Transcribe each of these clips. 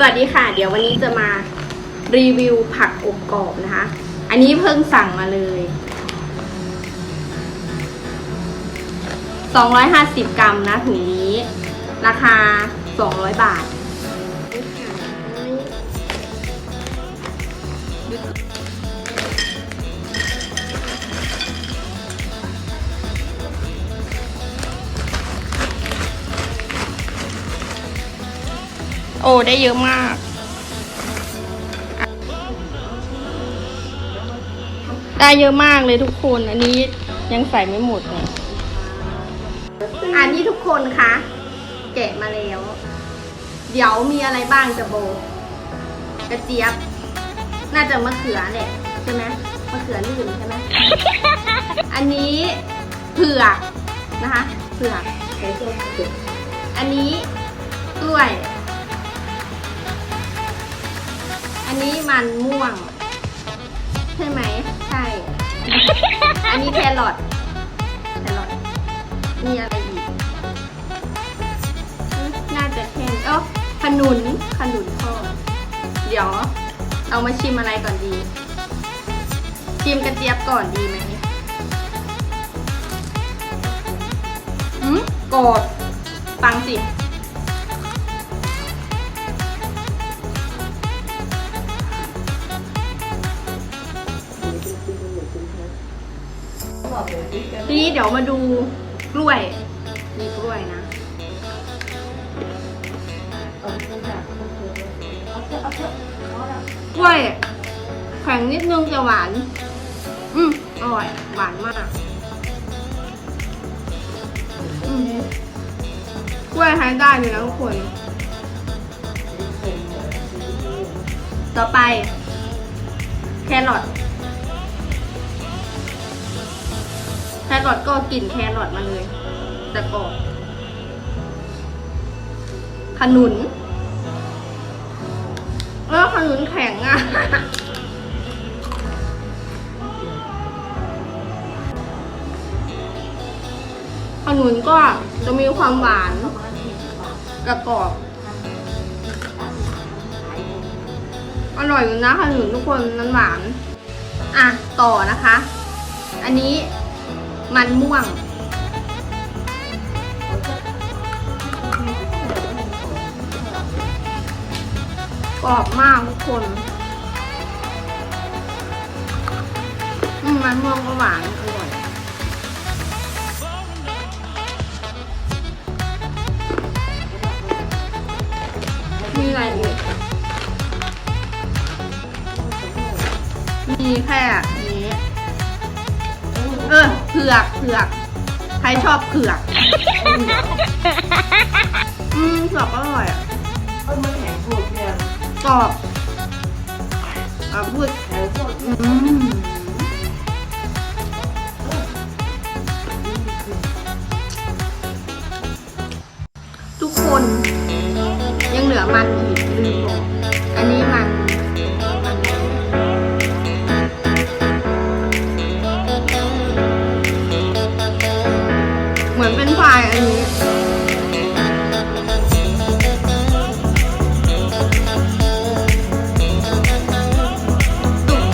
สวัสดีค่ะ เดี๋ยววันนี้จะมารีวิวผักอบกรอบนะคะ อันนี้เพิ่งสั่งมาเลย 250 กรัมนะถุงนี้ ราคา 200 บาท อ้ได้เยอะมาก ได้เยอะมากเลยทุกคน อันนี้ยังใส่ไม่หมดเลยอันนี้ทุกคนคะแกะมาแล้ว เดี๋ยวมีอะไรบ้างจะโบกกระเจี๊ยบ น่าจะมะเขือแหละใช่ไหมมะเขือลื่นใช่ไหมอันนี้เผือกนะคะ เผือกอันนี้กล้วย นนี้มันม่วง ใช่ไหม ใช่ อันนี้แครอทแครอทมีอะไรอีกอืมน่าจะแค่นี้อ๋อขนุน ขนุนทอดเดี๋ยว เอามาชิมอะไรก่อนดี ชิมกระเจี๊ยบก่อนดีไหมอืมกรอบฟังสิ ทีนี้เดี๋ยวมาดูกล้วยมีกล้วยนะกล้วยแข็งนิดนึงจะหวาน อืมอร่อย หวานมาก อืมกล้วยใช้ได้เลยนะทุกคน ต่อไป แครอท รอทก็กลิ่นแครอทมาเลย แต่กรอบขนุนเออขนุนแข็งอะ ขนุนก็จะมีความหวานกระกรอบ อร่อยอยู่นะขนุนทุกคนมันหวาน อะ ต่อนะคะ อันนี้ มันม่วง กรอบมากทุกคนมันม่วงก็หวานอร่อยมีอะไรอีกมีแค่ เออเผือกเผือกใครชอบเผือก อืมเผือกอร่อยอะมันแข็งพวกเนี่ยกรอบอะพูดแข็งพวกอืมทุกคนยังเหลือมันอีกลืมบอก อันนี้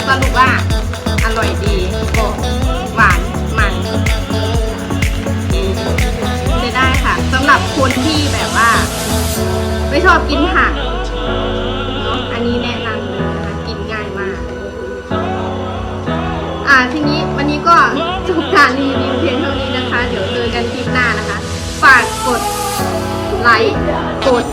สรุปว่าอร่อยดีโอ้หวานมันจะได้ค่ะสำหรับคนที่แบบว่า ไม่ชอบกินผักเนาะอันนี้แนะนำเลยนะคะกินง่ายมาก อ่าทีนี้วันนี้ก็จบการรีวิวเพียงเท่านี้นะคะ เดี๋ยวเจอกันคลิปหน้านะคะ ฝากกดไลค์ กด